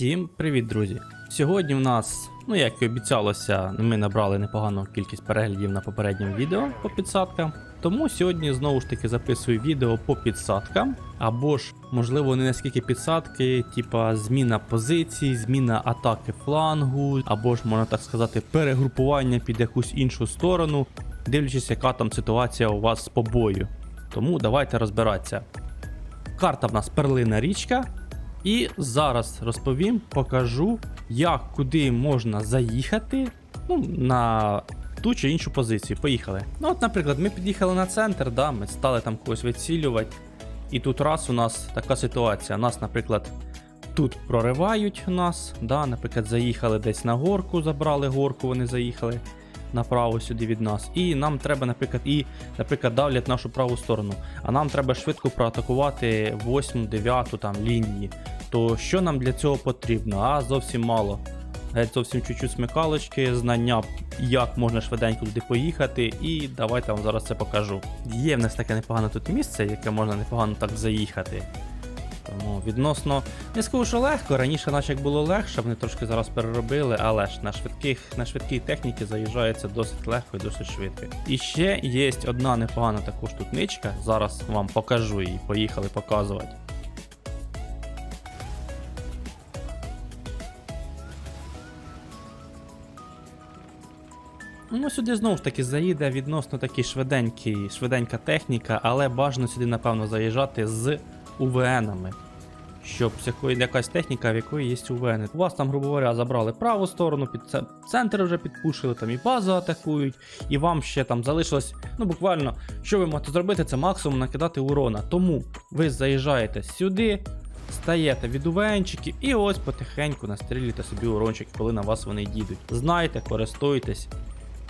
Всім привіт, друзі! Сьогодні в нас, ну як і обіцялося, ми набрали непогану кількість переглядів на попередньому відео по підсадкам. Тому сьогодні знову ж таки записую відео по підсадкам, або ж, можливо, не наскільки підсадки, типа зміна позицій, зміна атаки флангу, або ж, можна так сказати, перегрупування під якусь іншу сторону, дивлячись, яка там ситуація у вас з побою. Тому давайте розбиратися. Карта в нас перлина річка. І зараз розповім, покажу, як куди можна заїхати ну, на ту чи іншу позицію. Поїхали. Ну, от, наприклад, ми під'їхали на центр, да, ми стали там когось вицілювати. І тут раз у нас така ситуація. Нас, наприклад, тут проривають нас, да, наприклад, заїхали десь на горку, забрали горку, вони заїхали направо сюди від нас. І нам треба, наприклад, і, наприклад, давлять нашу праву сторону. А нам треба швидко проатакувати 8, 9 там лінії. То що нам для цього потрібно? А зовсім мало. Геть зовсім чуть-чуть смикалочки, знання, як можна швиденько туди поїхати, і давайте вам зараз це покажу. Є в нас таке непогане тут місце, яке можна непогано так заїхати. Тому відносно не скажу, що легко. Раніше, наче як було легше, вони трошки зараз переробили, але ж на швидких на швидкій техніці заїжджається досить легко і досить швидко. І ще є одна непогана також тут. Зараз вам покажу її. Поїхали показувати. Ну, сюди знову ж таки заїде відносно такий швиденький, швиденька техніка, але бажано сюди, напевно, заїжджати з УВНами. Щоб якась техніка, в якої є УВН. У вас там, грубо говоря, забрали праву сторону, під центр вже підпушили, там і базу атакують, і вам ще там залишилось, ну буквально, що ви можете зробити, це максимум накидати урона. Тому ви заїжджаєте сюди, стаєте від УВНчиків і ось потихеньку настрілюєте собі урончики, коли на вас вони дійдуть. Знайте, користуйтесь.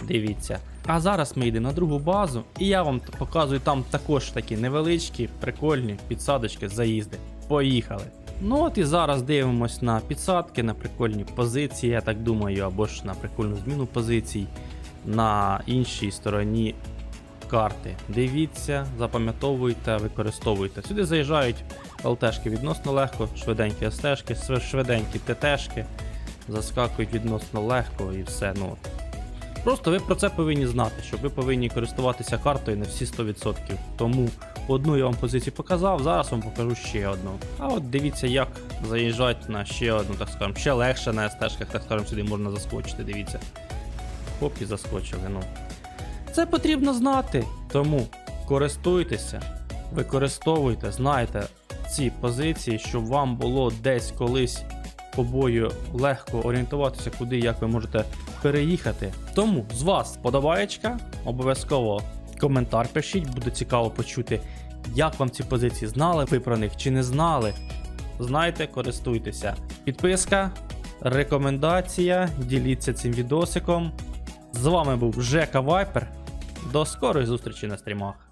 Дивіться. А зараз ми йдемо на другу базу, і я вам показую там також такі невеличкі, прикольні підсадочки, заїзди. Поїхали. Ну от і зараз дивимось на підсадки, на прикольні позиції, я так думаю, або ж на прикольну зміну позицій на іншій стороні карти. Дивіться, запам'ятовуйте, використовуйте. Сюди заїжджають ЛТшки відносно легко, швиденькі СТшки, швиденькі ТТшки, заскакують відносно легко і все. ну Просто ви про це повинні знати, що ви повинні користуватися картою на всі 100%. Тому одну я вам позицію показав, зараз вам покажу ще одну. А от дивіться, як заїжджати на ще одну, так скажемо, ще легше на СТшках, так скажемо, сюди можна заскочити, дивіться. Хоп і заскочили. ну. Це потрібно знати. Тому користуйтеся, використовуйте, знайте ці позиції, щоб вам було десь колись по бою легко орієнтуватися, куди як ви можете переїхати. Тому з вас подобаєчка, обов'язково коментар пишіть, буде цікаво почути, як вам ці позиції знали, ви про них чи не знали. Знайте, користуйтеся. Підписка, рекомендація, діліться цим відосиком. З вами був Жека Вайпер. До скорої зустрічі на стрімах.